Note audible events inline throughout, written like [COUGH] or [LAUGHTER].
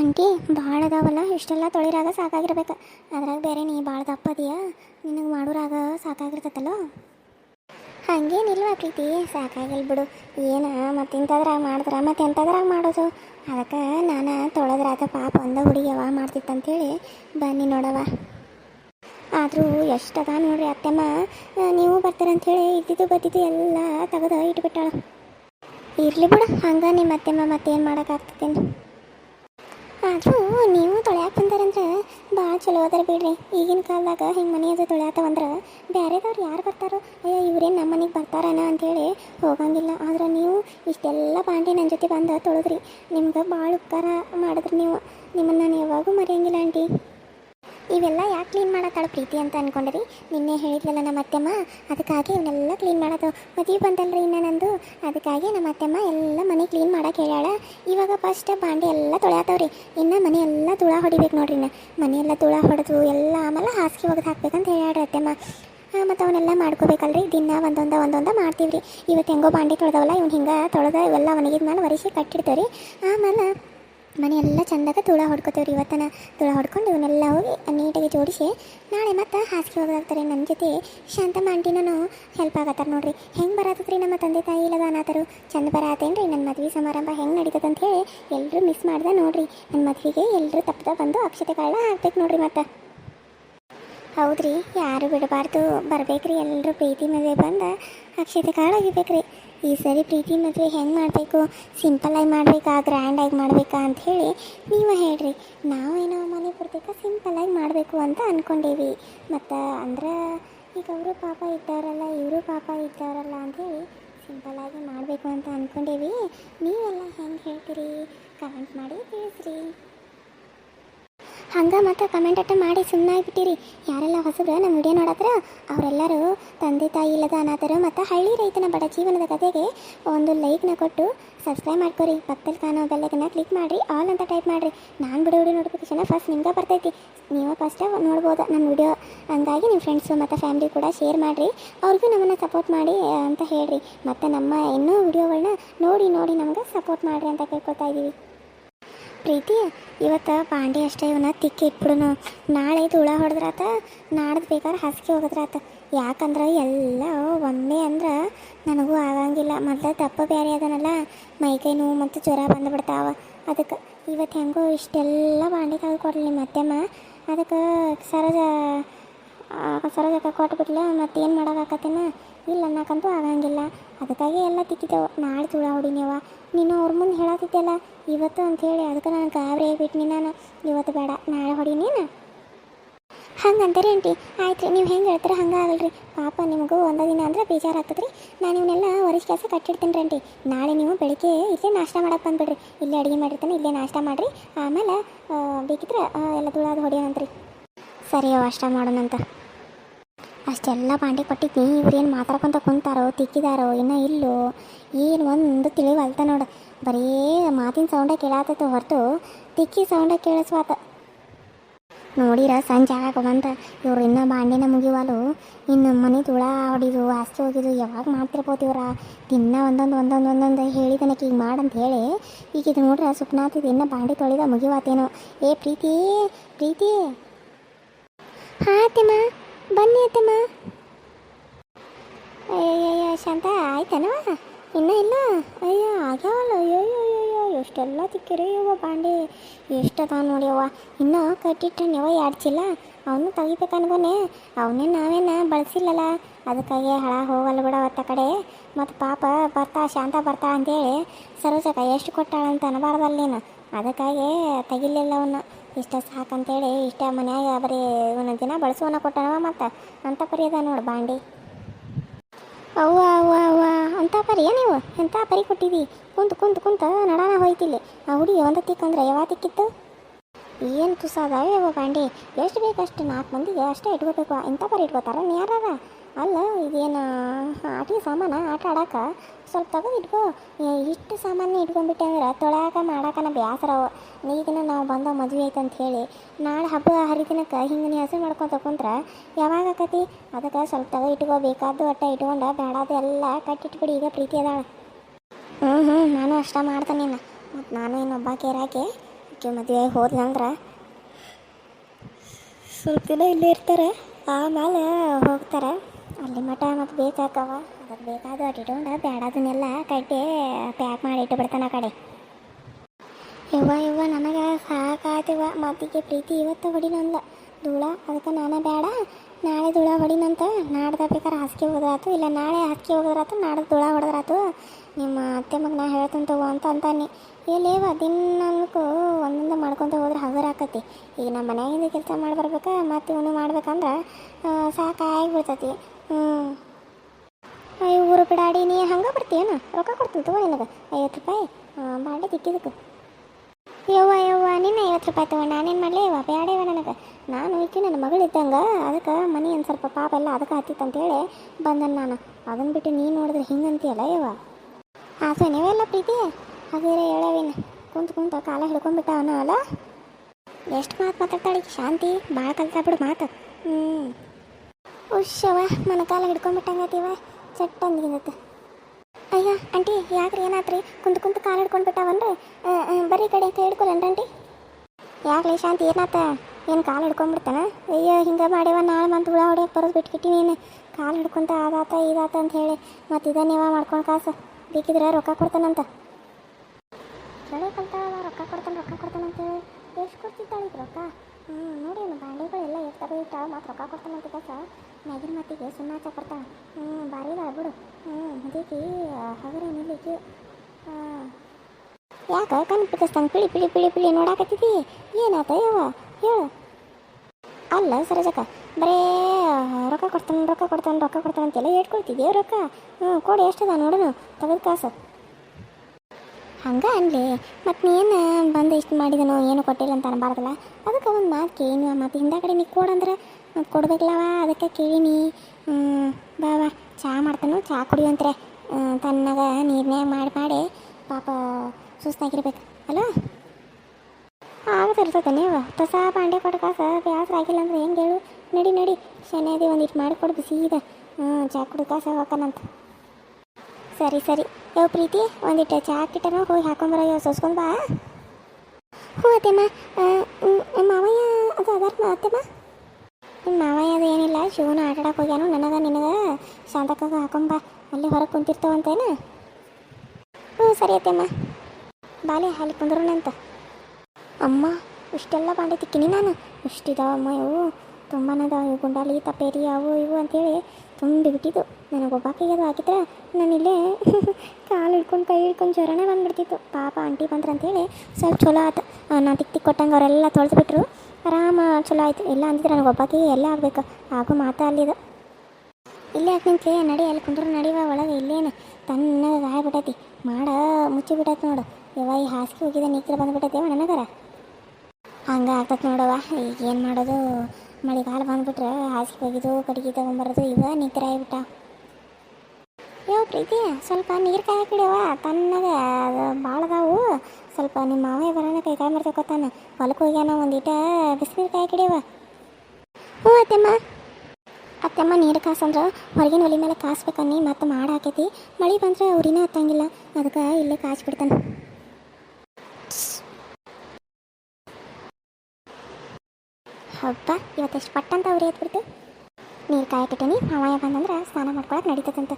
Aunty ಭಾಳ ಅದಾವಲ್ಲ, ಇಷ್ಟೆಲ್ಲ ತೊಳಿರಾಗ ಸಾಕಾಗಿರ್ಬೇಕು. ಅದ್ರಾಗ ಬೇರೆ ನೀ ಭಾಳ ದಪ್ಪದಿಯ ನಿನಗೆ ಮಾಡೋರಾಗ ಸಾಕಾಗಿರ್ತೈತಲ್ಲೋ? ಹಂಗೇನಿಲ್ವ ಪ್ರೀತಿ ಸಾಕಾಗಿಲ್ಲ ಬಿಡು. ಏನು ಮತ್ತೆ ಇಂಥದ್ರಾಗ ಮಾಡಿದ್ರೆ ಮತ್ತೆ ಎಂಥದ್ರಾಗ ಮಾಡೋದು? ಅದಕ್ಕೆ ನಾನು ತೊಳೆದ್ರಾತ ಪಾಪ ಒಂದ ಹುಡುಗಿಯವ ಮಾಡ್ತಿತ್ತಂತೇಳಿ ಬನ್ನಿ ನೋಡವ ಆದರೂ ಎಷ್ಟದ ನೋಡ್ರಿ ಅತ್ತೆಮ್ಮ. ನೀವು ಹೇಳಿ ಇದ್ದಿದ್ದು ಬದ್ದಿದ್ದು ಎಲ್ಲ ತೆಗೆದು ಇಟ್ಬಿಟ್ಟಾಳ. ಇರಲಿ ಬಿಡು, ಹಂಗೆ ನಿಮ್ಮ ಅತ್ತೆಮ್ಮ ಮತ್ತೇನು ಮಾಡೋಕ್ಕಾಗ್ತದೇನು ಆದರೂ ನೀವು ತೊಳ್ಯಾಕೆ ಬಂದಾರಂದ್ರೆ ಭಾಳ ಚಲೋ ಅದಾರ ಬಿಡ್ರಿ. ಈಗಿನ ಕಾಲದಾಗ ಹಿಂಗೆ ಮನೆ ಅದು ತೊಳ್ಯಾತವಂದ್ರೆ ಬೇರೆದವ್ರು ಯಾರು ಬರ್ತಾರೋ, ಅಯ್ಯೋ ಇವ್ರೇನು ನಮ್ಮ ಮನೆಗೆ ಬರ್ತಾರನ ಅಂಥೇಳಿ ಹೋಗಂಗಿಲ್ಲ. ಆದ್ರೆ ನೀವು ಇಷ್ಟೆಲ್ಲ ಬಾಂಡಿ ನನ್ನ ಜೊತೆ ಬಂದು ತೊಳೆದ್ರಿ. ನಿಮ್ಗೆ ಭಾಳ ಉಪಕಾರ ಮಾಡಿದ್ರಿ ನೀವು. ನಿಮ್ಮನ್ನು ನಾನು ಯಾವಾಗೂ ಮರೆಯಂಗಿಲ್ಲ ಆಂಟಿ. ಇವೆಲ್ಲ ಯಾಕೆ ಕ್ಲೀನ್ ಮಾಡತ್ತಾಳು ಪ್ರೀತಿ ಅಂತ ಅನ್ಕೊಂಡ್ರಿ? ನಿನ್ನೆ ಹೇಳಿದ್ಲಲ್ಲ ನಮ್ಮ ಅತ್ತೆಮ್ಮ, ಅದಕ್ಕಾಗಿ ಇವನ್ನೆಲ್ಲ ಕ್ಲೀನ್ ಮಾಡೋದು. ಮದುವೆ ಬಂದಲ್ರಿ ಇನ್ನ ನಂದು? ಅದಕ್ಕಾಗಿ ನಮ್ಮ ಅತ್ತೆಮ್ಮ ಎಲ್ಲ ಮನೆ ಕ್ಲೀನ್ ಮಾಡಕ್ಕೆ ಹೇಳ್ಯಾಳ. ಇವಾಗ ಫಸ್ಟ್ ಬಾಂಡೆ ಎಲ್ಲ ತೊಳೆಯತ್ತವ್ರಿ ಇನ್ನು ಮನೆ ಎಲ್ಲ ತುಳ ಹೊಡಿಬೇಕು ನೋಡ್ರಿ ಇನ್ನ. ಮನೆ ಎಲ್ಲ ತುಳ ಹೊಡೆದು ಎಲ್ಲ ಆಮೇಲೆ ಹಾಸಿಗೆ ಒಗೆದು ಹಾಕ್ಬೇಕಂತ ಹೇಳ್ಯಾಡ್ರಿ ಅತ್ತೆಮ್ಮ. ಮತ್ತು ಅವನ್ನೆಲ್ಲ ಮಾಡ್ಕೋಬೇಕಲ್ರಿ? ದಿನ ಒಂದೊಂದ ಒಂದೊಂದ ಮಾಡ್ತೀವ್ರಿ. ಇವತ್ತು ಹೆಂಗೋ ಬಾಂಡೆ ತೊಳೆದವಲ್ಲ, ಇವ್ನು ಹಿಂಗೆ ತೊಳೆದ ಇವೆಲ್ಲ ಒಣಗಿದ ಮೇಲೆ ಒರೆಸಿ ಕಟ್ಟಿಡ್ತೇವ್ರಿ. ಆಮೇಲೆ ಮನೆ ಎಲ್ಲ ಚಂದಾಗ ತುಳ ಹೊಡ್ಕೋತೇವ್ರಿ. ಇವತ್ತನ ತುಳ ಹೊಡ್ಕೊಂಡು ಇವನ್ನೆಲ್ಲ ಹೋಗಿ ನೀಟಾಗಿ ಜೋಡಿಸಿ ನಾಳೆ ಮತ್ತೆ ಹಾಸಿಗೆ ಹೋಗ್ತಾರೆ ನನ್ನ ಜೊತೆ. ಶಾಂತಮ್ಮ ಆಂಟಿನೂ ಹೆಲ್ಪ್ ಆಗತ್ತಾರ ನೋಡ್ರಿ. ಹೆಂಗೆ ಬರತ್ತದ್ರಿ ನಮ್ಮ ತಂದೆ ತಾಯಿ ಇಲ್ಲದ ಅನಾಥರು? ಚಂದ ಬರತ್ತೇನ್ರಿ ನನ್ನ ಮದ್ವೆ ಸಮಾರಂಭ ಹೆಂಗೆ ನಡೀತದೆ ಅಂತ ಹೇಳಿ ಎಲ್ಲರೂ ಮಿಸ್ ಮಾಡ್ದೆ ನೋಡ್ರಿ. ನನ್ನ ಮದುವೆಗೆ ಎಲ್ಲರೂ ತಪ್ಪದ ಬಂದು ಅಕ್ಷತೆ ಕಾಳ ಹಾಕ್ಬೇಕು ನೋಡ್ರಿ ಮತ್ತೆ. ಹೌದ್ರಿ, ಯಾರು ಬಿಡಬಾರ್ದು. ಬರ್ಬೇಕ್ರಿ ಎಲ್ಲರೂ ಪ್ರೀತಿ ಮದುವೆ ಬಂದು ಅಕ್ಷತೆ ಕಾಳು ಒಗಿಬೇಕ್ರಿ ಈ ಸರಿ ಪ್ರೀತಿ ಮದುವೆ ಹೆಂಗೆ ಮಾಡಬೇಕು? ಸಿಂಪಲಾಗಿ ಮಾಡಬೇಕಾ ಗ್ರ್ಯಾಂಡಾಗಿ ಮಾಡಬೇಕಾ ಅಂತ ಹೇಳಿ ನೀವು ಹೇಳ್ರಿ. ಏನೋ ಮನೆ ಸಿಂಪಲ್ ಆಗಿ ಮಾಡಬೇಕು ಅಂತ ಅನ್ಕೊಂಡೇವಿ. ಮತ್ತು ಅಂದ್ರೆ ಈಗ ಅವರು ಪಾಪ ಇದ್ದಾರಲ್ಲ, ಇವರು ಪಾಪ ಇದ್ದಾರಲ್ಲ ಅಂಥೇಳಿ ಆಗಿ ಮಾಡಬೇಕು ಅಂತ ಅನ್ಕೊಂಡೇವಿ. ನೀವೆಲ್ಲ ಹೆಂಗೆ ಹೇಳ್ತೀರಿ? ಕಮೆಂಟ್ ಮಾಡಿ ತಿಳಿಸ್ರಿ. ಹಂಗೆ ಮತ್ತು ಕಮೆಂಟ್ ಅಟ್ಟ ಮಾಡಿ ಸುಮ್ಮನಾಗ್ಬಿಟ್ಟಿರಿ ಯಾರೆಲ್ಲ ಹೊಸಬ್ರು ನಮ್ಮ ವಿಡಿಯೋ ನೋಡತ್ರ, ಅವರೆಲ್ಲರೂ ತಂದೆ ತಾಯಿ ಇಲ್ಲದ ಅನಾಥರು ಮತ್ತು ಹಳ್ಳಿ ರೈತನ ಬಡ ಜೀವನದ ಕಥೆಗೆ ಒಂದು ಲೈಕ್ನ ಕೊಟ್ಟು ಸಬ್ಸ್ಕ್ರೈಬ್ ಮಾಡ್ಕೊರಿ. ಪಕ್ಕದಲ್ಲಿ ಕಾಣೋ ಬೆಲ್ಲದನ್ನ ಕ್ಲಿಕ್ ಮಾಡಿರಿ. ಆಲ್ ಅಂತ ಟೈಪ್ ಮಾಡಿರಿ. ನಾನು ಬಿಡೋ ವಿಡಿಯೋ ನೋಟಿಫಿಕೇಶನ್ ಫಸ್ಟ್ ನಿಮ್ಗೆ ಬರ್ತೈತಿ. ನೀವು ಫಸ್ಟ್ ನೋಡ್ಬೋದು ನಮ್ಮ ವಿಡಿಯೋ ಹಂಗಾಗಿ ನಿಮ್ಮ ಫ್ರೆಂಡ್ಸು ಮತ್ತು ಫ್ಯಾಮಿಲಿ ಕೂಡ ಶೇರ್ ಮಾಡಿರಿ. ಅವ್ರಿಗೂ ನಮ್ಮನ್ನು ಸಪೋರ್ಟ್ ಮಾಡಿ ಅಂತ ಹೇಳಿರಿ. ಮತ್ತು ನಮ್ಮ ಇನ್ನೂ ವಿಡಿಯೋಗಳನ್ನ ನೋಡಿ ನೋಡಿ ನಮ್ಗೆ ಸಪೋರ್ಟ್ ಮಾಡಿರಿ ಅಂತ ಕೇಳ್ಕೊತಾ ಇದ್ದೀವಿ ಪ್ರೀತಿ, ಇವತ್ತು ಪಾಂಡಿ ಅಷ್ಟೇ, ಇವನ್ನ ತಿಕ್ಕಿ ಇಟ್ಬಿಡುನು. ನಾಳೆ ಧೂಳ ಹೊಡೆದ್ರಾತ, ನಾಡ್ದು ಬೇಕಾದ್ರೆ ಹಾಸಿಗೆ ಹೋಗದ್ರಾತ. ಯಾಕಂದ್ರೆ ಎಲ್ಲ ಒಮ್ಮೆ ಅಂದ್ರೆ ನನಗೂ ಆಗಂಗಿಲ್ಲ. ಮೊದಲ ದಪ್ಪ ಬೇರೆ ಅದನಲ್ಲ. ಮೈಕೈ ನೋವು ಮತ್ತು ಜ್ವರ ಬಂದುಬಿಡ್ತಾವ ಅದಕ್ಕೆ ಇವತ್ತು ಹೆಂಗೋ ಇಷ್ಟೆಲ್ಲ ಪಾಂಡಿ ಕಾಲು ಕೊಡಲಿ ಮತ್ತೆಮ್ಮ. ಅದಕ್ಕೆ ಅದಕ್ಕೆ ಸರೋಜಕ್ಕೆ ಕೊಟ್ಬಿಟ್ಲ ಮತ್ತೆ ಏನು ಮಾಡೋಕ್ಕಾಗತ್ತೇನ ಇಲ್ಲ ಅನ್ನಕ್ಕಂತೂ ಆಗಂಗಿಲ್ಲ. ಅದಕ್ಕಾಗಿ ಎಲ್ಲ ತಿಕ್ಕಿದ್ದೆವು. ನಾಳೆ ತುಳ ಹೊಡಿನೇವ. ನೀನು ಅವ್ರ ಮುಂದೆ ಹೇಳತ್ತಿದ್ದೆಲ್ಲ ಇವತ್ತು ಅಂತ ಹೇಳಿ ಅದಕ್ಕೆ ನಾನು ಗಾಬರಿ ಆಗಿಬಿಟ್ನಿ ನಾನು. ಇವತ್ತು ಬೇಡ, ನಾಳೆ ಹೊಡಿ ನೀನು ಹಂಗಂತಾರೆ ಆಂಟಿ. ಆಯ್ತು ರೀ ನೀವು ಹೆಂಗೆ ಹೇಳ್ತೀರ ಹಂಗೆ ಆಗಲ್ರಿ. ಪಾಪ ನಿಮಗೂ ಒಂದು ದಿನ ಅಂದ್ರೆ ಬೇಜಾರಾಗ್ತದೆ ರೀ ನಾನು ಇವನ್ನೆಲ್ಲ ಒರಿಸ್ ಕೆಲಸ ಕಟ್ಟಿಡ್ತೀನಿ ರೀ ಆಂಟಿ. ನಾಳೆ ನೀವು ಬೆಳಿಗ್ಗೆ ಇಲ್ಲೇ ನಾಷ್ಟ ಮಾಡಕ್ಕೆ ಬಂದ್ಬಿಡ್ರಿ. ಇಲ್ಲೇ ಅಡುಗೆ ಮಾಡಿರ್ತಾನೆ, ಇಲ್ಲೇ ನಾಷ್ಟ ಮಾಡಿರಿ. ಆಮೇಲೆ ಬೇಕಿದ್ರೆ ಎಲ್ಲ ಎಲ್ಲ ಧೂಳಾದ ಹೊಡಿಯೋಣಂತ್ರಿ ಸರಿ ಅವ ಅಷ್ಟ ಮಾಡೋಣಂತ. ಅಷ್ಟೆಲ್ಲ ಬಾಂಡಿ ಕೊಟ್ಟಿದ್ನಿ. ಇವ್ರೇನು ಮಾತಾಡ್ಕೊಂತ ಕುಂತಾರೋ, ತಿಕ್ಕಿದಾರೋ, ಇನ್ನೂ ಇಲ್ಲೋ? ಏನು ಒಂದು ತಿಳಿವಲ್ತ ನೋಡು. ಬರೀ ಮಾತಿನ ಸೌಂಡ ಕೇಳಾತೈತೆ ಹೊರತು ತಿಕ್ಕಿ ಸೌಂಡ ಕೇಳಿಸ್ವಾತ. ನೋಡಿರ ಸಂಜೆ ಆಗ ಬಂತ ಇವ್ರು ಇನ್ನೂ ಬಾಂಡಿನ ಮುಗಿವಾಲು ಇನ್ನು ಮನೆ ತುಳ ಹೊಡಿದು ಆಸ್ತಿ ಹೋಗಿದ್ದು ಯಾವಾಗ ಮಾಡ್ತಿರ್ಬೋದು ಇವ್ರ? ದಿನ ಒಂದೊಂದು ಒಂದೊಂದು ಒಂದೊಂದು ಹೇಳಿದನಕ್ಕೆ ಈಗ ಮಾಡಂತ ಹೇಳಿ, ಈಗ ಇದು ನೋಡ್ರೆ ಸುಪ್ನಾತಿದ್ದು ಇನ್ನೂ ಬಾಂಡಿ ತೊಳಿದ ಮುಗಿವಾತೇನೋ. ಏ ಪ್ರೀತಿ ಪ್ರೀತಿ. ಹಾಂ ಅತ್ತೆಮ್ಮ. ಬನ್ನಿ ಅತ್ತಮ್ಮ. ಅಯ್ಯಯ್ಯೋ ಶಾಂತ, ಆಯ್ತಾನವ? ಇನ್ನೂ ಇಲ್ಲ? ಅಯ್ಯೋ, ಆಗ್ಯಾವಲ್ಲ. ಅಯ್ಯೋ ಅಯ್ಯೋ ಎಷ್ಟೆಲ್ಲ ತಿಕ್ಕಿರಿ ಯವ್ವ ಬಾಂಡೆ. ಎಷ್ಟದ ನೋಡಿ ಅವ್ವ. ಇನ್ನೂ ಕಟ್ಟಿಟ್ಟನ್ಯವ ಎರಡು ಚೀಲ. ಅವನು ತೆಗಿಬೇಕನ್ಕೊನೆ ಅವನೇ ನಾವೇನ ಬಳಸಿಲ್ಲಲ್ಲ ಅದಕ್ಕಾಗಿ ಹಳ ಹೋಗಲ್ಲ ಬಿಡ ಅವತ್ತ ಕಡೆ. ಮತ್ತು ಪಾಪ ಬರ್ತಾ, ಶಾಂತ ಬರ್ತಾ ಅಂತೇಳಿ ಸರೋಜಕ ಎಷ್ಟು ಕೊಟ್ಟಾಳಂತ ಅನ್ನಬಾರ್ದಲ್ಲೇನು ಅದಕ್ಕಾಗಿ ತೆಗಿಲಿಲ್ಲ ಅವನ್ನ ಇಷ್ಟ ಸಾಕಂತೇಳಿ ಇಷ್ಟ ಮನ್ಯಾಗ ಬರೀ ಒಂದೊಂದು ದಿನ ಬಳಸುವನ ಕೊಟ್ಟನವ ಮತ್ತು. ಅಂತ ಪರಿಯದ ನೋಡಿ ಬಾಂಡಿ. ಅವ್ವ ಅವ್ವ ಅಂತ ಪರಿ ನೀವು ಎಂಥ ಪರಿ ಕೊಟ್ಟಿದ್ದಿ ಕುಂತು ಕುಂತು, ಕುಂತ ನಡಾನ ಹೋಯ್ತಿಲ್ಲಿ. ಆ ಹುಡುಗಿ ಒಂದು ತಿಕ್ಕಂದ್ರೆ ಯಾವ ತಿಕ್ಕಿತ್ತು ಏನು ತುಸಾದಾವೆ ಬಾಂಡಿ? ಎಷ್ಟು ಬೇಕಷ್ಟು ನಾಲ್ಕು ಮಂದಿಗೆ ಅಷ್ಟೇ ಇಟ್ಕೋಬೇಕು. ಇಂಥ ಪರಿ ಇಟ್ಕೋತಾರ ಯಾರಾರ ಅಲ್ಲ, ಇದೇನು? ಆಟಿ ಸಾಮಾನ ಆಟ ಆಡಕ್ಕೆ ಸ್ವಲ್ಪ ತಗೊಂಡು ಇಟ್ಕೋ. ಇಷ್ಟು ಸಾಮಾನು ಇಟ್ಕೊಂಡ್ಬಿಟ್ಟೆ ಅಂದ್ರೆ ತೊಳಾಕ ಮಾಡಾಕನ ಬೇಸರವು ಈಗಿನ ನಾವು ಬಂದ ಮದುವೆ ಐತೆ ಅಂತ ಹೇಳಿ ನಾಳೆ ಹಬ್ಬ ಹರಿದಿನಕ್ಕೆ ಹಿಂಗೆ ನೀ ಹಸು ಮಾಡ್ಕೊತ ಯಾವಾಗ ಆಕತಿ? ಅದಕ್ಕೆ ಸ್ವಲ್ಪ ತಗೋ ಇಟ್ಕೋ. ಬೇಕಾದ್ದು ಒಟ್ಟ ಇಟ್ಕೊಂಡು ಬೇಡಾದ ಎಲ್ಲ ಕಟ್ಟಿಟ್ಬಿಡಿ. ಈಗ ಪ್ರೀತಿ ಅದಾಳ. ಹ್ಞೂ ಹ್ಞೂ ನಾನು ಅಷ್ಟ ಮಾಡ್ತೇನೆ ಮತ್ತು ನಾನು ಇನ್ನೊಬ್ಬ ಕೇರಾಕಿ ಈಕೆ ಮದುವೆ ಹೋದ್ಲಂದ್ರೆ ಸ್ವಲ್ಪ ದಿನ ಇಲ್ಲೇ ಇರ್ತಾರೆ. ಆಮೇಲೆ ಹೋಗ್ತಾರೆ. ಅಲ್ಲಿ ಮಠ ಮತ್ತು ಬೇಕಾಕವ ಅದಕ್ಕೆ ಬೇಕಾದ ಇಟ್ಕೊಂಡು ಬೇಡದನ್ನೆಲ್ಲ ಕಟ್ಟಿ ಪ್ಯಾಕ್ ಮಾಡಿ ಇಟ್ಟುಬಿಡ್ತಾನೆ ಆ ಕಡೆ. ಯವ್ವ ಇವ್ವ ನನಗೆ ಸಾಕಾತಿವ. ಮತ್ತಿಗೆ ಪ್ರೀತಿ ಇವತ್ತು ಹೊಡಿನಂದ. ಧೂಳ, ಅದಕ್ಕೆ ನಾನೇ ಬೇಡ ನಾಳೆ ಧೂಳ ಹೊಡಿನಂತ ನಾಡ್ದ ಬೇಕಾದ್ರೆ ಹಾಸಿಗೆ ಹೋದ್ರಾತು ಇಲ್ಲ ನಾಳೆ ಹಾಸಿಗೆ ಹೋದ್ರಾತು ನಾಡ್ದು ಧೂಳ ಹೊಡೆದ್ರಾತು. ನಿಮ್ಮ ಅತ್ತೆ ಮಗ ನಾ ಹೇಳ್ತಂತ ತಗೋ ಅಂತ ಅಂತಾನೆ. ಇಲ್ಲೇವ ದಿನಕ್ಕೂ ಒಂದೊಂದು ಮಾಡ್ಕೊತ ಹೋದ್ರೆ ಹಗುರ ಈಗ ನಮ್ಮ ಮನೆಯಿಂದ ಕೆಲಸ ಮಾಡಿ ಬರ್ಬೇಕು ಮತ್ತು ಇವನು ಮಾಡ್ಬೇಕಂದ್ರೆ ಸಾಕಾಗಿ ಬಿಡ್ತೈತಿ. ಹ್ಞೂ ಊರು ಬಿಡಾಡಿ, ನೀ ಹಂಗೆ ಬರ್ತೀಯೇನು ರೊಕ್ಕ ಕೊಡ್ತೀನಿ ತಗೋ ನಿನಗೆ ಐವತ್ತು ರೂಪಾಯಿ. ಬಾಂಡೆ ತಿಕ್ಕಿದಕ್ಕೆ. ಯವ್ವ ಯವ್ವ, ನಿನ್ನ ಐವತ್ತು ರೂಪಾಯಿ ತಗೋ. ನಾನೇನು ಮಾಡಲಿ? ಯವ್ವ ಬೇಡವ ನನಗೆ. ನಾನು ಈಕೆ ನನ್ನ ಮಗಳು ಇದ್ದಂಗೆ ಅದಕ್ಕೆ ಮನೆ ಒಂದು ಸ್ವಲ್ಪ ಪಾಪ ಎಲ್ಲ ಅದಕ್ಕೆ ಹತ್ತಿತ್ತು ಅಂತೇಳಿ ಬಂದನು ನಾನು. ಅದನ್ನು ಬಿಟ್ಟು ನೀನು ನೋಡಿದ್ರೆ ಹಿಂಗೆ ಅಂತೀಯಲ್ಲ ಯವ್ವ? ಆಸೆ ನೀವೆಲ್ಲ ಪ್ರೀತಿ? ಹಾಗಾದ್ರೆ ಹೇಳವಿನ ಕುಂತು ಕುಂತ ಕಾಲ ಹಿಡ್ಕೊಂಡ್ಬಿಟ್ಟ ಅವನು, ಅಲ್ಲ? ಎಷ್ಟು ಮಾತು ಮಾತಾಡ್ತಾಳೆ ಶಾಂತಿ ಭಾಳ ಕಲ್ತಾಬಿಡು ಮಾತು. ಹ್ಞೂ ಉಶ್ಯವ ಮನ ಕಾಲ ಹಿಡ್ಕೊಂಡ್ಬಿಟ್ಟಂಗತಿವ ಚಟ್ ಅಂದಿದ್ದತ್ತೆ ಅಯ್ಯ, ಆಂಟಿ, ಯಾಕ್ರಿ, ಏನಾತ್ರಿ? ಕುಂತು ಕುಂತು ಕಾಲು ಹಿಡ್ಕೊಂಡು ಬಿಟ್ಟಾವನ್ರಿ ಬರೀ ಕಡೆ ಅಂತ ಹಿಡ್ಕೊಲ್ಲನ್ರಿ ಆಂಟಿ. ಯಾಕ್ರಿ ಶಾಂತಿ, ಏನಾತ? ಏನು ಕಾಲು ಹಿಡ್ಕೊಂಡ್ಬಿಡ್ತಾನ? ಅಯ್ಯೋ, ಹಿಂಗೆ ಮಾಡ್ಯವ, ನಾಳೆ ಮಂತ್ ಹುಳ ಹೊಡೆಯಕ್ಕೆ ಬರೋದು ಬಿಟ್ಬಿಟ್ಟು ನೀನು. ಕಾಲು ಹಿಡ್ಕೊಂತ ಆದಾತ ಇದಾತ ಅಂತ ಹೇಳಿ. ಮತ್ತು ಇದ ನೀವ ಮಾಡ್ಕೊಂಡು ಕಾಸು. ಬೇಕಿದ್ರೆ ರೊಕ್ಕ ಕೊಡ್ತಾನಂತ. ಚಳಿ ಕಲ್ತಾಳ ರೊಕ್ಕ ಕೊಡ್ತಾನೆ, ರೊಕ್ಕ ಕೊಡ್ತಾನಂತ ಎಷ್ಟು ಕೊಡ್ತಿದ್ದಾಳೆ ರೊಕ್ಕ? ಹ್ಞೂ ನೋಡಿ ಅವ್ನು ಬಾಂಡೆಗಳೆಲ್ಲ ಎಷ್ಟು ಇಟ್ಟ ಮತ್ತು ರೊಕ್ಕ ಕೊಡ್ತಾನಂತ ಕಾಸ ಮ್ಯಾಗಿನ ಮತ್ತಿಗೆ ಸುಣ್ಣ ಹಚ್ಚ ಕೊಡ್ತಾಳ ಹ್ಞೂ ಭಾರಿ ಬಿಡು. ಹ್ಞೂ ಅದಕ್ಕೆ ಹಗರೆ ನಿಲ್ಲಿಕ್ಕೆ. ಯಾಕ ಕಣ್ ಪಿಕಸ್ತಂಗೆ ಪಿಳಿ ಪಿಳಿ ಪಿಳಿ ಪಿಳಿ ನೋಡಾಕತ್ತಿದ್ದಿ ಏನಾತ ಯೋ ಹೇಳು. ಅಲ್ಲ ಸರಜಕ್ಕ ಬರೇ ರೊಕ್ಕ ಕೊಡ್ತಾನೆ ರೊಕ್ಕ ಕೊಡ್ತಾನೆ ರೊಕ್ಕ ಕೊಡ್ತಾನೆ ಅಂತೆಲ್ಲ ಹೇಳ್ಕೊಳ್ತಿದ್ಯಾ ರೊಕ್ಕ? ಹ್ಞೂ ಕೊಡಿ, ಎಷ್ಟದ ನೋಡೋಣ ತೆಗೆದು ಕಾಸು ಹಂಗೆ ಅನ್ಲಿ. ಮತ್ತು ನೀನು ಬಂದು ಇಷ್ಟು ಮಾಡಿದನು ಏನು ಕೊಟ್ಟಿಲ್ಲ ಅಂತ ಅನ್ಬಾರ್ದಲ್ಲ. ಅದಕ್ಕೆ ಒಂದು ಮಾತು ಕೇಳಿನ ಮತ್ತು ಹಿಂದೆ ಕಡೆ ನೀ ಕೊಡಂದ್ರೆ ಮತ್ತು ಕೊಡ್ಬೇಕಲ್ಲವ? ಅದಕ್ಕೆ ಕೇಳಿನಿ. ಬಾ ಬಾ. ಚಹಾ ಮಾಡ್ತಾನು ಚಹಾ ಕುಡಿಯುವಂತ್ರೆ ತನ್ನಾಗ ನೀರನ್ನೇ ಮಾಡಿ ಮಾಡಿ ಪಾಪ ಸುಸ್ತಾಗಿರ್ಬೇಕು. ಅಲ್ಲ ಆಗದಿರ್ತದೆ ನೀವು ಹೊಸ ಬಾಂಡೆ ಕೊಟ್ಟು ಕಾಸ, ಬ್ಯಾಸ್ರ ಆಗಿಲ್ಲ ಅಂದ್ರೆ ಹೆಂಗೆ ಹೇಳು? ನಡಿ ನಡಿ. ಶನಿಯಾದಿ ಒಂದಿಟ್ಟು ಮಾಡಿಕೊಡು ಬಿಸಿ ಇದೆ ಹ್ಞೂ ಚಹಾ ಕುಡಿ, ಕಸ ಹೋಗ್ಕನಂತ ಸರಿ ಸರಿ. ಯಾವ ಪ್ರೀತಿ? ಒಂದಿಟ್ಟು ಚಹಾ ಕಿಟ್ಟನ ಹೋಗಿ ಹಾಕೊಂಬರೋ ಯಾವ ಸೋಸ್ಕೊಂಡ್ ಬಾ. ಹ್ಞೂ ಅತ್ತೆಮ್ಮ. ಮಾವಯ್ಯ, ಅದು ಅದಾರ ಅತ್ತೆಮ್ಮ? ನಿಮ್ಮ ಮಾವಯ್ಯ ಅದು ಏನಿಲ್ಲ, ಶಿವನ ಆಟ ಆಡಕ್ಕೆ ಹೋಗ್ಯಾನು, ನನಗೆ, ನಿನಗೆ. ಶಾಂತಕ್ಕಾಗ ಹಾಕೊಂಬ ಅಲ್ಲಿ ಹೊರಗೆ ಕುಂತಿರ್ತಾವಂತೇನ? ಹ್ಞೂ, ಸರಿ ಅತ್ತೆಮ್ಮ. ಬಾಲೆ ಅಲ್ಲಿ ಕುಂದ್ರೋಣಂತ. ಅಮ್ಮ, ಇಷ್ಟೆಲ್ಲ ಬಾಂಡೆ ತಿಕ್ಕಿನಿ ನಾನು? ಇಷ್ಟಿದಾವಮ್ಮ ಇವು. ತುಂಬಾನದಾವ ಇವು, ಗುಂಡಾಲಿ, ತಪೇರಿ, ಅವು ಇವು ಅಂತೇಳಿ ತುಂಬಿ ಬಿಟ್ಟಿತ್ತು ನನಗೆ ಒಬ್ಬಾಕಿಗೆ ಅದು ಹಾಕಿದ್ರೆ ನಾನಿಲ್ಲೇ [LAUGHS] ಕಾಲು ಹಿಡ್ಕೊಂಡು ಕೈ ಹಿಡ್ಕೊಂಡು ಜ್ವರನೇ ಬಂದ್ಬಿಡ್ತಿತ್ತು. ಪಾಪ ಆಂಟಿ ಬಂದ್ರೆ ಅಂತೇಳಿ ಸ್ವಲ್ಪ ಚಲೋ ಆಯ್ತು ನಾ ತಿಕ್ ತಿಕ್ ಕೊಟ್ಟಂಗೆ ಅವರೆಲ್ಲ ತೊಳೆದ್ಬಿಟ್ರು ಆರಾಮ ಚಲೋ ಆಯ್ತು. ಇಲ್ಲ ಅಂದಿದ್ರೆ ನನಗೆ ಒಬ್ಬಾಕಿಗೆ ಎಲ್ಲ ಆಗಬೇಕು. ಹಾಗೂ ಮಾತಾ ಅಲ್ಲಿದು. ಇಲ್ಲೇ ಯಾಕೆ ನಿಂತು ನಡಿ, ಅಲ್ಲಿ ಕುಂದ್ರು ನಡಿವ ಒಳಗೆ. ಇಲ್ಲೇನು. ಗಾಯ ಬಿಟ್ಟೈತಿ ಮಾಡ ಮುಚ್ಚಿ ಬಿಟ್ಟೈತಿ ನೋಡು. ಯಾವ ಈ ಹಾಸಿಗೆ ಹೋಗಿದ. ನೀಕ್ರೆ ಬಂದ್ಬಿಟ್ಟೈತೆ ನನಗರ ಹಂಗೆ ಆಗ್ತೈತೆ ನೋಡವ್ವ. ಈಗ ಏನು ಮಾಡೋದು? ಮಳೆಗಾಲ ಬಂದ್ಬಿಟ್ರೆ ಹಾಸಿಗೆ ಒಗಿದು ಕಟ್ಗೆ ತಗೊಂಬರೋದು ಇವ ನಿತ್ರ ಆಗಿಬಿಟ್ಟ. ಯೋ ಪ್ರೀತಿ, ಸ್ವಲ್ಪ ನೀರು ಕಾಯಿ ಹಾಕಿಡವ ತಣ್ಣಗೆ ಅದು ಭಾಳ ಅದಾವು. ಸ್ವಲ್ಪ ನಿಮ್ಮ ಮಾವ ಬರೋಣ ಕೈ ಕಾಯಿ ಮಾಡ್ತೇಕೊತಾನೆ ಹೊಲಕ್ಕೆ ಹೋಗ್ಯಾನ ಒಂದಿಟ, ಬಿಸಿನೀರು ಕಾಯಿ ಹಾಕಿಡಿವ ಹ್ಞೂ ಅತ್ತಮ್ಮ. ಅತ್ತಮ್ಮ ನೀರು ಕಾಸಂದ್ರೆ ಹೊರಗಿನ ಒಲಿ ಮೇಲೆ ಕಾಸ್ಬೇಕನ್ನಿ, ಮತ್ತೆ ಮಾಡಿ ಹಾಕೈತಿ. ಮಳೆ ಬಂದ್ರೆ ಅವ್ರಿನೇ ಹತ್ತಂಗಿಲ್ಲ. ಅದಕ್ಕೆ ಇಲ್ಲೇ ಕಾಚ್ಬಿಡ್ತಾನೆ ಹಬ್ಬ ಇವತ್ತೆಷ್ಟು ಪಟ್ಟಂತ ಅವ್ರು ಎದ್ಬಿಡ್ತು ನೀರು ಕಾಯಕಿಟ್ಟಿನಿ ಹವಾಯ ಬಂದಂದ್ರೆ ಸ್ನಾನ ಮಾಡ್ಕೊಳಕ್ಕೆ ನಡೀತದಂತ.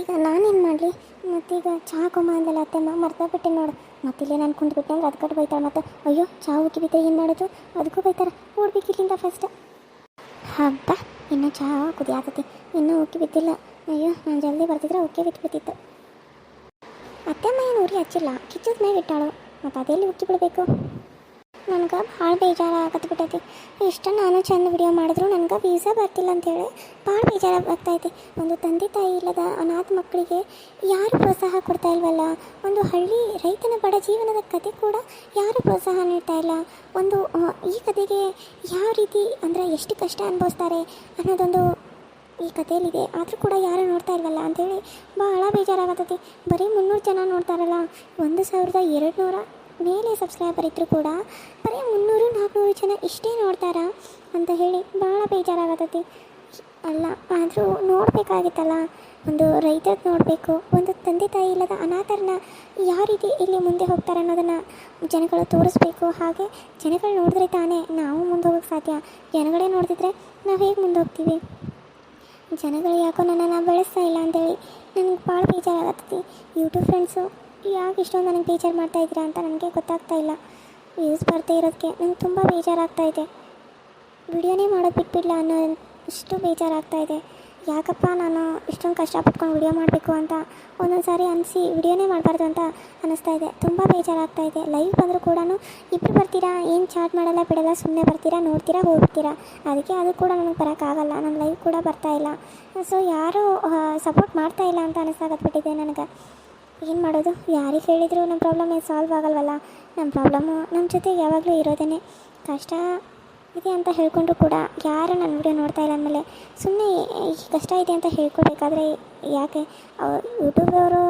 ಈಗ ನಾನೇನು ಮಾಡಲಿ? ಮತ್ತೀಗ ಚಹಾ ಕೊಮ್ಮ ಅಂದಲ್ಲ, ಅತ್ತೆಮ್ಮ ಮರ್ತಾ ಬಿಟ್ಟೆ ನೋಡು. ಮತ್ತಿಲ್ಲೇ ನಾನು ಕುಂದ್ಬಿಟ್ಟೆ ಅಂದ್ರೆ ಅದಕ್ಕೆ ಬೈತಾಳೆ ಮತ್ತೆ, ಅಯ್ಯೋ ಚಹಾ ಉಕ್ಕಿ ಬಿದ್ದರೆ ಏನು ಮಾಡೋದು? ಅದಕ್ಕೂ ಬೈತಾರೆ. ಓಡ್ಬೇಕು ಇಲ್ಲಿಂದ ಫಸ್ಟ್ ಹಬ್ಬ, ಇನ್ನೂ ಚಹಾ ಕುದಿಯಾತತಿ. ಇನ್ನೂ ಉಕ್ಕಿ ಬಿದ್ದಿಲ್ಲ. ಅಯ್ಯೋ, ನಾನು ಜಲ್ದಿ ಬರ್ತಿದ್ರೆ ಉಕ್ಕಿ ಬಿದ್ದುಬಿಟ್ಟಿತ್ತು ಅತ್ತೆಮ್ಮ ಏನು ಉರಿ ಹಚ್ಚಿಲ್ಲ. ಕಿಚ್ಚದ ಮೇಲೆ ಇಟ್ಟಾಳು. ಮತ್ತು ಅದೆಲ್ಲಿ ಉಕ್ಕಿ ಬಿಡಬೇಕು? ನನಗೆ ಭಾಳ ಬೇಜಾರು ಆಗತ್ತೆ ಬಿಟ್ಟೈತಿ. ಇಷ್ಟ ನಾನು ಚೆಂದ ವಿಡಿಯೋ ಮಾಡಿದ್ರು ನನಗೆ ವೀಸಾ ಬರ್ತಿಲ್ಲ ಅಂತೇಳಿ ಭಾಳ ಬೇಜಾರು ಆಗ್ತೈತಿ. ಒಂದು ತಂದೆ ತಾಯಿ ಇಲ್ಲದ ಅನಾಥ ಮಕ್ಕಳಿಗೆ ಯಾರು ಪ್ರೋತ್ಸಾಹ ಕೊಡ್ತಾ ಇಲ್ವಲ್ಲ? ಒಂದು ಹಳ್ಳಿ ರೈತನ ಬಡ ಜೀವನದ ಕತೆ ಕೂಡ ಯಾರು ಪ್ರೋತ್ಸಾಹ ನೀಡ್ತಾ ಇಲ್ಲ? ಒಂದು ಈ ಕತೆಗೆ ಯಾವ ರೀತಿ ಅಂದರೆ ಎಷ್ಟು ಕಷ್ಟ ಅನುಭವಿಸ್ತಾರೆ ಅನ್ನೋದೊಂದು ಈ ಕಥೆಯಲ್ಲಿದೆ. ಆದರೂ ಕೂಡ ಯಾರು ನೋಡ್ತಾ ಇಲ್ವಲ್ಲ ಅಂತೇಳಿ ಭಾಳ ಬೇಜಾರಾಗತ್ತೈತಿ ಬರೀ ಮುನ್ನೂರು ಜನ ನೋಡ್ತಾರಲ್ಲ? ಒಂದು ಸಾವಿರದ ಎರಡು ನೂರ ಮೇಲೆ ಸಬ್ಸ್ಕ್ರೈಬರ್ ಇದ್ದರೂ ಕೂಡ ಬರೀ ಮುನ್ನೂರು, ನಾಲ್ಕುನೂರು ಜನ ಇಷ್ಟೇ ನೋಡ್ತಾರಾ ಅಂತ ಹೇಳಿ ಭಾಳ ಬೇಜಾರಾಗತ್ತೈತಿ ಅಲ್ಲ, ಆದರೂ ನೋಡಬೇಕಾಗಿತ್ತಲ್ಲ, ಒಂದು ರೈತರದ್ದು ನೋಡಬೇಕು, ಒಂದು ತಂದೆ ತಾಯಿ ಇಲ್ಲದ ಅನಾಥರನ್ನ ಯಾವ ರೀತಿ ಇಲ್ಲಿ ಮುಂದೆ ಹೋಗ್ತಾರೆ ಅನ್ನೋದನ್ನು ಜನಗಳು ತೋರಿಸ್ಬೇಕು. ಹಾಗೆ ಜನಗಳು ನೋಡಿದ್ರೆ ತಾನೇ ನಾವು ಮುಂದೆ ಹೋಗೋಕ್ಕೆ ಸಾಧ್ಯ. ಜನಗಳೇ ನೋಡ್ತಿದ್ರೆ ನಾವು ಹೇಗೆ ಮುಂದೆ ಹೋಗ್ತೀವಿ? ಜನಗಳು ಯಾಕೋ ನನ್ನನ್ನು ಬೆಳೆಸ್ತಾ ಇಲ್ಲ ಅಂತೇಳಿ ನನಗೆ ಭಾಳ ಬೇಜಾರಾಗತ್ತೈತಿ ಯೂಟ್ಯೂಬ್ ಫ್ರೆಂಡ್ಸು ಯಾಕೆ ಇಷ್ಟೊಂದು ನನಗೆ ಬೇಜಾರು ಮಾಡ್ತಾ ಇದ್ದೀರಾ ಅಂತ ನನಗೆ ಗೊತ್ತಾಗ್ತಾ ಇಲ್ಲ. ವ್ಯೂಸ್ ಬರ್ತಾ ಇರೋದಕ್ಕೆ ನಂಗೆ ತುಂಬ ಬೇಜಾರಾಗ್ತಾ ಇದೆ. ವಿಡಿಯೋನೇ ಮಾಡೋದು ಬಿಟ್ಬಿಡಲ್ಲ ಅನ್ನೋ ಇಷ್ಟು ಬೇಜಾರಾಗ್ತಾ ಇದೆ. ಯಾಕಪ್ಪ ನಾನು ಇಷ್ಟೊಂದು ಕಷ್ಟಪಟ್ಕೊಂಡು ವಿಡಿಯೋ ಮಾಡಬೇಕು ಅಂತ ಒಂದೊಂದು ಸಾರಿ ಅನಿಸಿ ವಿಡಿಯೋನೇ ಮಾಡಬಾರ್ದು ಅಂತ ಅನ್ನಿಸ್ತಾ ಇದೆ. ತುಂಬ ಬೇಜಾರಾಗ್ತಾ ಇದೆ. ಲೈವ್ ಬಂದರೂ ಕೂಡ ಇಬ್ಬರು ಬರ್ತೀರಾ, ಏನು ಚಾಟ್ ಮಾಡಲ್ಲ ಬಿಡಲ್ಲ ಸುಮ್ಮನೆ ಬರ್ತೀರಾ, ನೋಡ್ತೀರಾ ಹೋಗ್ತೀರಾ ಅದಕ್ಕೆ ಅದು ಕೂಡ ನನಗೆ ಬರೋಕ್ಕಾಗಲ್ಲ. ನನ್ನ ಲೈವ್ ಕೂಡ ಬರ್ತಾ ಇಲ್ಲ. ಸೊ ಯಾರೂ ಸಪೋರ್ಟ್ ಮಾಡ್ತಾ ಇಲ್ಲ ಅಂತ ಅನ್ನಿಸ್ತಾಗತ್ಬಿಟ್ಟಿದೆ ನನಗೆ. ಏನು ಮಾಡೋದು? ಯಾರಿಗೆ ಹೇಳಿದ್ರು ನಮ್ಮ ಪ್ರಾಬ್ಲಮ್ ಏನು ಸಾಲ್ವ್ ಆಗಲ್ವಲ್ಲ? ನಮ್ಮ ಪ್ರಾಬ್ಲಮ್ಮು ನಮ್ಮ ಜೊತೆ ಯಾವಾಗಲೂ ಇರೋದೇ ಕಷ್ಟ ಇದೆ ಅಂತ ಹೇಳ್ಕೊಂಡ್ರು ಕೂಡ ಯಾರು ನನ್ನ ವಿಡಿಯೋ ನೋಡ್ತಾ ಇಲ್ಲ ಅಂದಮೇಲೆ ಸುಮ್ಮನೆ ಈ ಕಷ್ಟ ಇದೆ ಅಂತ ಹೇಳ್ಕೊಬೇಕಾದ್ರೆ ಯಾಕೆ? ಯೂಟ್ಯೂಬವರು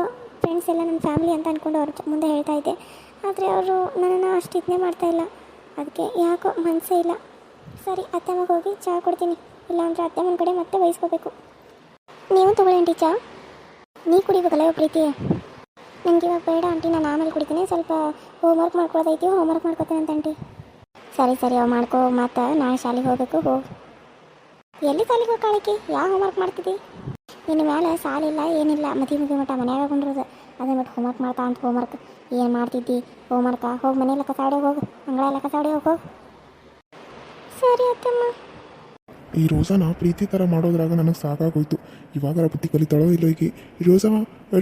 ಫ್ರೆಂಡ್ಸ್ ಎಲ್ಲ ನನ್ನ ಫ್ಯಾಮಿಲಿ ಅಂತ ಅಂದ್ಕೊಂಡು ಅವ್ರ ಮುಂದೆ ಹೇಳ್ತಾ ಇದ್ದೆ. ಆದರೆ ಅವರು ನನ್ನನ್ನು ಅಷ್ಟು ಇದನ್ನೇ ಮಾಡ್ತಾ ಇಲ್ಲ. ಅದಕ್ಕೆ ಯಾಕೋ ಮನಸ್ಸೇ ಇಲ್ಲ. ಸರಿ, ಅತ್ತೆ ಮಗ ಹೋಗಿ ಚಹಾ ಕೊಡ್ತೀನಿ. ಇಲ್ಲಾಂದ್ರೆ ಅತ್ತೆ ಮನ ಕಡೆ ಮತ್ತೆ ಬಯಸ್ಕೋಬೇಕು ನೀವು ತಗೊಳ್ಳಿ ಆಂಟಿ ಚಹಾ ನೀ ಕುಡಿಬೇಕಲ್ಲ ಪ್ರೀತಿ. ನನಗೆ ಇವಾಗ ಬೇಡ ಆಂಟಿ ನಾನು ಆಮೇಲೆ ಕುಡಿತೀನಿ. ಸ್ವಲ್ಪ ಹೋಮ್ ವರ್ಕ್ ಮಾಡ್ಕೊಳ್ತೈತಿ ಹೋಮ್ವರ್ಕ್ ಮಾಡ್ಕೊತೀನಿ ಅಂತ ಆಂಟಿ ಸರಿ ಸರಿ, ಅವ್ ಮಾಡ್ಕೋ ಮತ್ತು ನಾಳೆ ಶಾಲೆಗೆ ಹೋಗ್ಬೇಕು, ಹೋ. ಎಲ್ಲಿ ಶಾಲೆಗೆ ಹೋಗಿ ಯಾವ ಹೋಮ್ವರ್ಕ್ ಮಾಡ್ತಿದ್ದಿ ನಿನ್ನ ಮೇಲೆ ಸಾಲಿಲ್ಲ ಏನಿಲ್ಲ ಮದಿ ಮುಗಿ ಮಟ್ಟ ಮನ್ಯಾಗ ಕೊಂಡಿರೋದು ಅದನ್ನ ಬಿಟ್ಟು ಹೋಮ್ವರ್ಕ್ ಮಾಡ್ತಾ ಅಂತ ಹೋಮ್ ವರ್ಕ್ ಏನು ಮಾಡ್ತಿದ್ದಿ? ಹೋಮ್ವರ್ಕ ಹೋಗಿ ಮನೆಯಲ್ಲ ಕಸಾಡೆ ಹೋಗು. ಅಂಗಳೆಲ್ಲ ಕಸಾಡೆ ಹೋಗಿ, ಹೋಗು. ಸರಿ ಅತ್ತಮ್ಮ. ಈ ರೋಸಾನ ಪ್ರೀತಿ ಥರ ಮಾಡೋದ್ರಾಗ ನನಗೆ ಸಾಕಾಗೋಯ್ತು. ಇವಾಗ ಬುದ್ಧಿ ಕಲಿತಾಳೋ ಇಲ್ಲೋ ಈಕಿ? ರೋಸ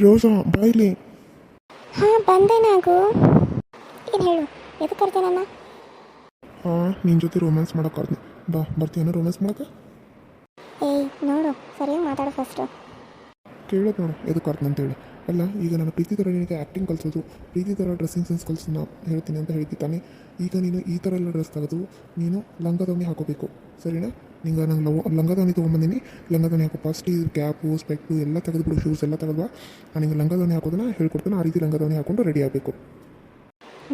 ರೋಸ ಬಾಯ್ಲಿ ಹಾಂ ಬಂದೆ ನಾಗು. ಏನು ಹೇಳು ಎದಕ್ಕೆ ಕರ್ತೆ ನನ್ನ? ಹಾಂ ನಿನ್ನ ಜೊತೆ ರೊಮ್ಯಾನ್ಸ್ ಮಾಡೋಕ್ಕಾಗ್ದು ಬಾ ಬರ್ತೀಯನ ರೊಮ್ಯಾನ್ಸ್ ಮಾಡಕ ಏಯ್ ನೋಡು ಸರಿಯಾಗಿ ಮಾತಾಡು ಫಸ್ಟ್ ಕೇಳೋದು ನೋಡು ಎದಕ್ಕೆ ಅಂತ ಹೇಳಿ. ಅಲ್ಲ ಈಗ ನನ್ನ ಪ್ರೀತಿ ಥರ ನಿನಗೆ ಆ್ಯಕ್ಟಿಂಗ್ ಕಲಿಸೋದು ಪ್ರೀತಿ ಥರ ಡ್ರೆಸ್ಸಿಂಗ್ ಸೆನ್ಸ್ ಕಲಿಸು ನಾ ಹೇಳ್ತೀನಿ ಅಂತ ಹೇಳ್ತಿದ್ದಾನೆ. ತಾನೆ ಈಗ ನೀನು ಈ ಥರ ಎಲ್ಲ ಡ್ರೆಸ್ ತೆಗೆದು ನೀನು ಲಂಗ ಲಂಗದವನಿ ಹಾಕೋಬೇಕು. ಸರಿನಾ? ನಿಂಗೆ ನಂಗೆ ಲವ್ ಲಂಗದವನಿ ತೊಗೊಂಬಂದಿನಿ. ಲಂಗದವನಿ ಹಾಕೋ ಫಸ್ಟ್ ಇದು ಕ್ಯಾಪು ಸ್ಪೆಕ್ಟು ಎಲ್ಲ ತೆಗೆದುಬಿಡು ಶೂಸ್ ಎಲ್ಲ ತೆಗೆದ್ವಾ ನಾನು ನಿಂಗೆ ದಾವಣಿ ಹಾಕೋದನ್ನ ಹೇಳ್ಕೊಡ್ತೀನಿ. ಆ ರೀತಿ ಲಂಗದವನಿ ಹಾಕೊಂಡು ರೆಡಿ ಆಗಬೇಕು.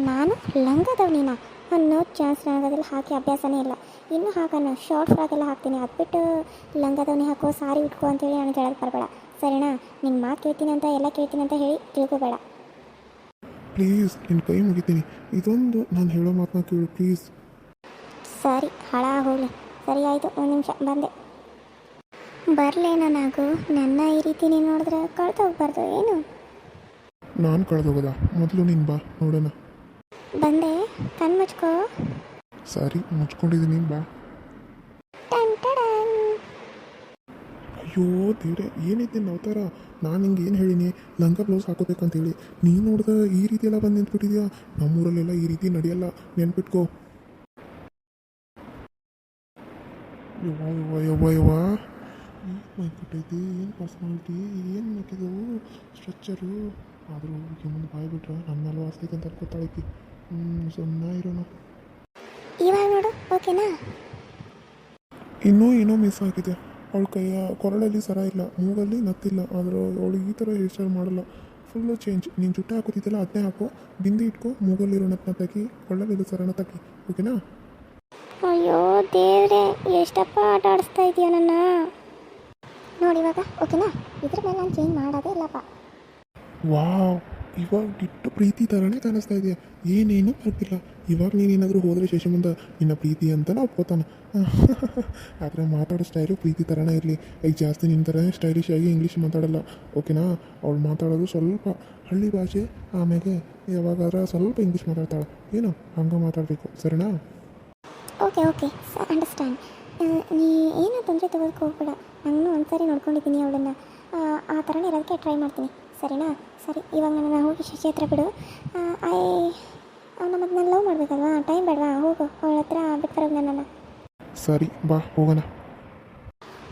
ನಾನು ಲಂಗದವನಿನ ಅನ್ನೋ ಚಾನ್ಸ್ ನನಗದ್ರಲ್ಲಿ ಹಾಕಿ ಅಭ್ಯಾಸನೇ ಇಲ್ಲ. ಇನ್ನೂ ಹಾಕೋಣ ಶಾರ್ಟ್ ಫ್ರಾಕ್ ಎಲ್ಲ ಹಾಕ್ತೀನಿ. ಅದು ಬಿಟ್ಟು ಲಂಗದವನಿ ಹಾಕೋ ಸಾರಿ ಉಟ್ಕೋ ಅಂತೇಳಿ ನನಗೆ ಹೇಳೋದು ಬರಬೇಡ. ಸರಿನಾ? ನಿನ್ನ ಮಾತು ಕೇಳ್ತೀನಿ ಅಂತ ಎಲ್ಲ ಕೇಳ್ತೀನಿ ಅಂತ ಹೇಳಿ ತಿಳ್ಕೊಬೇಡ. ಪ್ಲೀಸ್ ನಿನ್ನ ಕೈ ಮುಗಿತೀನಿ. ಇದೊಂದು ನಾನು ಹೇಳೋ ಮಾತನ್ನ ಕೇಳು ಪ್ಲೀಸ್ ಸರಿ ಹಳ ಹೋಗಲಿ ಸರಿ ಆಯಿತು ಒಂದು ನಿಮಿಷ ಬಂದೆ. ಬರಲೇನೋ ನಾಗು ನನ್ನ ಈ ರೀತಿ ನೀನು ನೋಡಿದ್ರೆ ಕಳ್ತೋಗ್ಬಾರ್ದು ಏನು? ನಾನು ಕಳೆದೋಗೋದ? ಮೊದಲು ನೀನು ಬಾ ನೋಡೋಣ. ಬಂದೆ ಕಣ್ಣು ಮುಚ್ಕೋ. ಸರಿ ಮುಚ್ಕೊಂಡಿದ್ದೀನಿ ಬಾ. ಟನ್ ಟಡನ್. ಅಯ್ಯೋ ದೇವ್ರೆ ಏನಿದ್ದೆ ಅವತಾರ? ನಾನು ಹಿಂಗೆ ಏನು ಹೇಳಿನಿ? ಲಂಗ ಬ್ಲೌಸ್ ಹಾಕೋಬೇಕಂತೇಳಿ ನೀನು ನೋಡಿದ ಈ ರೀತಿ ಎಲ್ಲ ಬಂದು ನಿಂತ್ಬಿಟ್ಟಿದ್ಯಾ? ನಮ್ಮೂರಲ್ಲೆಲ್ಲ ಈ ರೀತಿ ನಡೆಯಲ್ಲ. ನೆನ್ಪಿಟ್ಕೋ. ಯವ್ವ ಯವ್ವ ಯವ್ವ ಯವ್ವ ಏನು ಮೈಕೊಟ್ಟೈತಿ ಏನು ಪರ್ಸ್ನಾಲಿಟಿ ಏನು ಹಾಕಿದವು ಸ್ಟ್ರಕ್ಚರು ಆದರೂ ಈಕೆ ಮುಂದೆ ಬಾಯ್ ಬಿಟ್ರೆ ನನ್ನ ವಾಸ್ತೈತೆ ಅಂತ ಅನ್ಕೋತಾಳಕಿ ಹ್ಞೂ ಸುಮ್ಮನೆ ಇರೋಣ ಇವಾಗ ನೋಡು, ಓಕೆನಾ? ಇನ್ನೂ ಏನೋ ಮಿಸ್ ಆಗಿದೆ. ಅವಳ ಕೈಯ ಕೊರಳಲ್ಲಿ ಸರ ಇಲ್ಲ, ಮೂಗಲ್ಲಿ ನತ್ತಿಲ್ಲ, ಆದರೂ ಅವಳು ಈ ಥರ ಹೇರ್ ಸ್ಟೈಲ್ ಮಾಡಲ್ಲ. ಫುಲ್ಲು ಚೇಂಜ್ ನೀನು ಜುಟ್ಟ ಹಾಕೋತಿದ್ದಲ್ಲ ಅದನ್ನೇ ಹಾಕೋ. ಬಿಂದಿ ಇಟ್ಕೋ, ಮೂಗಲ್ಲಿರೋ ನತ್ತನ್ನ ತೆಗಿ ಕೊಳ್ಳಲ್ಲಿರೋ ಸರನ ತಗಿ. ಓಕೆನಾ? ಅಯ್ಯೋ, ದೇವ್ರೆ, ಎಷ್ಟಪ್ಪ ಆಟ ಆಡಿಸ್ತಾ ಇದೀಯ ನನ್ನ? ನೋಡಿ ಇವಾಗ, ಓಕೆನಾ? ಇದ್ರ ಮೇಲೆ ನಾನು ಚೇಂಜ್ ಮಾಡೋದೇ ಇಲ್ಲಪ್ಪ. ವಾವ್, ಇವಾಗ ಇಟ್ಟು ಪ್ರೀತಿ ಥರನೇ ಕಾಣಿಸ್ತಾ ಇದೆಯಾ? ಏನೇನೂ ಬರ್ತಿಲ್ಲ ಇವಾಗ ನೀನೇನಾದರೂ ಹೋದರೆ ಶಶಿಮುಂದ ನಿನ್ನ ಪ್ರೀತಿ ಅಂತ ಒಪ್ಕೋತಾನೆ. [LAUGHS] ಆದರೆ ಮಾತಾಡೋ ಸ್ಟೈಲು ಪ್ರೀತಿ ಥರನೇ ಇರಲಿ. ಈಗ ಜಾಸ್ತಿ ನಿನ್ನ ಥರನೇ ಸ್ಟೈಲಿಶ್ ಆಗಿ ಇಂಗ್ಲೀಷ್ ಮಾತಾಡಲ್ಲ. ಓಕೆನಾ? ಅವಳು ಮಾತಾಡೋದು ಸ್ವಲ್ಪ ಹಳ್ಳಿ ಭಾಷೆ, ಆಮೇಲೆ ಯಾವಾಗಾದ್ರೂ ಸ್ವಲ್ಪ ಇಂಗ್ಲೀಷ್ ಮಾತಾಡ್ತಾಳೆ. ಏನು? ಹಂಗೆ ಮಾತಾಡಬೇಕು. ಸರಿನಾ? ಓಕೆ ಓಕೆ ಅಂಡರ್ಸ್ಟ್ಯಾಂಡ್ ನೀ ಏನೋ ತೊಂದರೆ ತಗೋದಕ್ಕೆ ಹೋಗ್ಬೇಡ ನಾನು ಒಂದ್ಸರಿ ನೋಡ್ಕೊಂಡಿದ್ದೀನಿ ಅವಳನ್ನು. ಆ ಥರನೇ ಇರೋದಕ್ಕೆ ಟ್ರೈ ಮಾಡ್ತೀನಿ. ಸರಿನಾ? ಸರಿ. ಇವಾಗ ನನ್ನ ಹೋಗಿ ಶಶಿ ಹತ್ರ ಬಿಡು ಐ ಮತ್ತೆ ನಾನು ಲವ್ ಮಾಡಬೇಕಲ್ವಾ? ಟೈಮ್ ಬೇಡವಾ? ಹೋಗು. ಅವಳ ಹತ್ರ ಬಿಟ್ಟು ಬರೋದು ನನ್ನನ್ನು. ಸರಿ ಬಾ ಹೋಗೋಣ.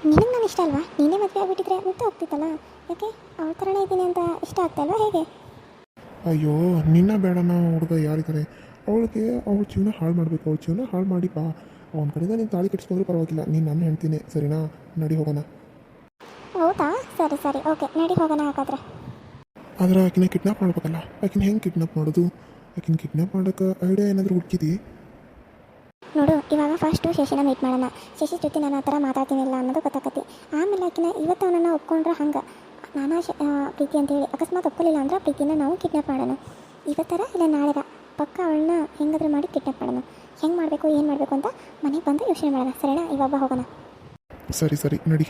ನಿನಗೆ ನಾನು ಇಷ್ಟ ಅಲ್ವಾ? ನೀನೇ ಮದುವೆ ಆಗಿಬಿಟ್ಟಿದ್ರೆ ಮತ್ತೆ ಹೋಗ್ತಿತ್ತಲ್ಲ? ಯಾಕೆ? ಅವಳ ಥರನೇ ಇದ್ದೀನಿ ಅಂತ ಇಷ್ಟ ಆಗ್ತಾ ಅಲ್ವಾ ಹೇಗೆ? ಅಯ್ಯೋ ನಿನ್ನ ಬೇಡನ ಹುಡುಗ ಯಾರಿದ್ದಾರೆ? ಅವಳಿಗೆ ಅವಳ ಜೀವನ ಹಾಳು ಮಾಡಬೇಕು. ಅವಳ ಜೀವನ ಹಾಳು ಮಾಡಿ ಬಾ. ಅವನ ಕಡೆಯಿಂದ ನೀನು ತಾಳಿ ಕಟ್ಸ್ಕೊಂಡ್ರೂ ಪರವಾಗಿಲ್ಲ. ನೀನು ನಾನು ಹೇಳ್ತೀನಿ ಸರಿನಾ? ನಡಿ ಹೋಗೋಣ. ಹೌದಾ? ಸರಿ ಸರಿ. ಓಕೆ ನಡಿ ಹೋಗೋಣ ಹಾಗಾದ್ರೆ. ಆದ್ರೆ ಆಕಿನ ಕಿಡ್ನಾಪ್ ಮಾಡ್ಬೇಕಲ್ಲ. ಆಕಿನ ಹೆಂಗೆ ಕಿಡ್ನಾಪ್ ಮಾಡೋದು? ಆಕಿನ ಕಿಡ್ನಾಪ್ ಮಾಡೋಕೆ ಐಡಿಯಾ ಏನಾದರೂ ಹುಡುಕಿದಿ? ನೋಡು ಇವಾಗ ಫಸ್ಟು ಶಶಿನ ಮೀಟ್ ಮಾಡೋಣ. ಶಶಿ ಜೊತೆ ನಾನು ಆ ಥರ ಮಾತಾಡ್ತೀನಿಲ್ಲ ಅನ್ನೋದು ಗೊತ್ತಾಕತಿ. ಆಮೇಲೆ ಆಕಿನ ಇವತ್ತು ಅವನನ್ನು ಒಪ್ಕೊಂಡ್ರೆ ಹಂಗೆ. ನಾನಾ ಪ್ರೀತಿ ಅಂತೇಳಿ. ಅಕಸ್ಮಾತ್ ಒಪ್ಪಲಿಲ್ಲ ಅಂದ್ರೆ ಪ್ರೀತಿನ ನಾವು ಕಿಡ್ನಾಪ್ ಮಾಡೋಣ. ಇವತ್ತರ ಇಲ್ಲ ನಾಳೆರ ಪಕ್ಕ ಅವಳನ್ನ ಹೆಂಗಾದ್ರೂ ಮಾಡಿ ಕಿಡ್ನಾಪ್ ಮಾಡೋಣ. ಹೆಂಗೆ ಮಾಡಬೇಕು, ಏನು ಮಾಡಬೇಕು ಅಂತ ಮನೆಗೆ ಬಂದು ಯೋಚನೆ ಮಾಡೋಣ. ಸರಿನಾ? ಇವಾಗ ಹೋಗೋಣ. ಸರಿ ಸರಿ, ನಡಿ.